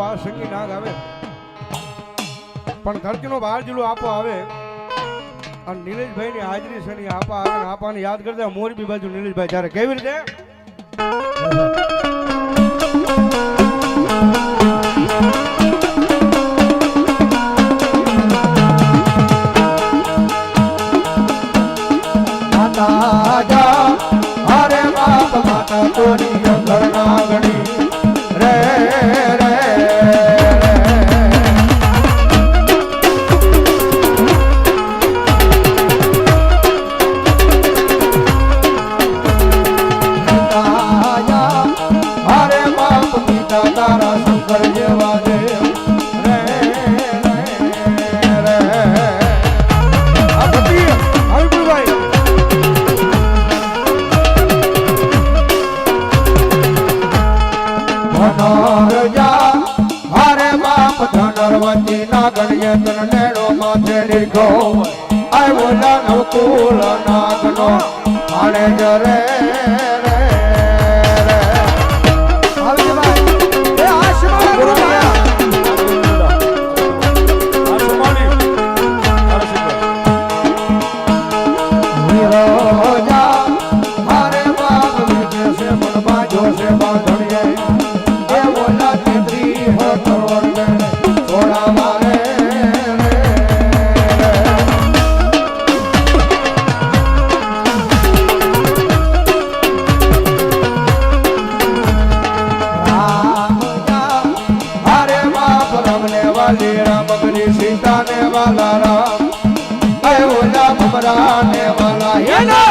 વા સંગી નાગ આવે. પણ ધરતીનો બહાર જેટલું આપો આવે. અને નિલેશભાઈ ની હાજરી છે ને આપા આવે ને આપાને યાદ કરતા મોરબી બાજુ નીલેશભાઈ, જ્યારે કેવી રીતે? ધનરવતી ના ગણ્ય તન નેડો માથે લીધો આવ્યો દાનવ કુલ નાગનો આણે જરે વાલા રામ મમરા ને વાલા. હેના